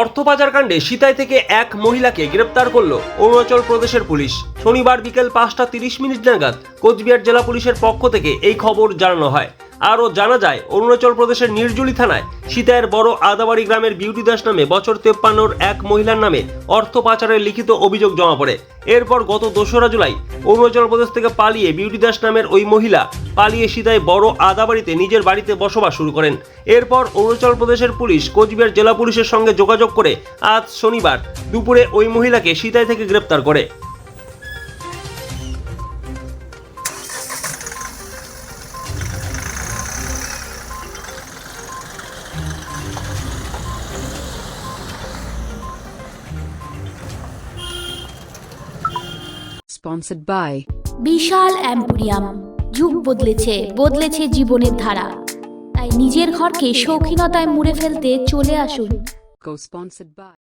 অর্থ পাচার কাণ্ডে সিতাই থেকে এক মহিলাকে গ্রেপ্তার করল অরুণাচল প্রদেশের পুলিশ। শনিবার বিকেল পাঁচটা তিরিশ মিনিট নাগাদ কোচবিহার জেলা পুলিশের পক্ষ থেকে এই খবর জানানো হয়। আরও জানা যায়, অরুণাচল প্রদেশের নির্জুলি থানায় সীতায়ের বড় আদাবাড়ি গ্রামের বিউটি দাস নামে বছর তেপ্পান্নর এক মহিলার নামে অর্থ পাচারের লিখিত অভিযোগ জমা পড়ে। এরপর গত দোসরা জুলাই অরুণাচল প্রদেশ থেকে পালিয়ে বিউটি দাস নামের ওই মহিলা পালিয়ে সীতায় বড় আদাবাড়িতে নিজের বাড়িতে বসবাস শুরু করেন। এরপর অরুণাচল প্রদেশের পুলিশ কোচবিহার জেলা পুলিশের সঙ্গে যোগাযোগ করে আজ শনিবার দুপুরে ওই মহিলাকে সীতায় থেকে গ্রেপ্তার করে। Sponsored by Bishal Emporium. যুগ বদলেছে বদলেছে জীবনের ধারা। তাই নিজের ঘরকে শৌখিনতায় মুড়ে ফেলতে চলে আসুন। কো স্পন্সার্ড by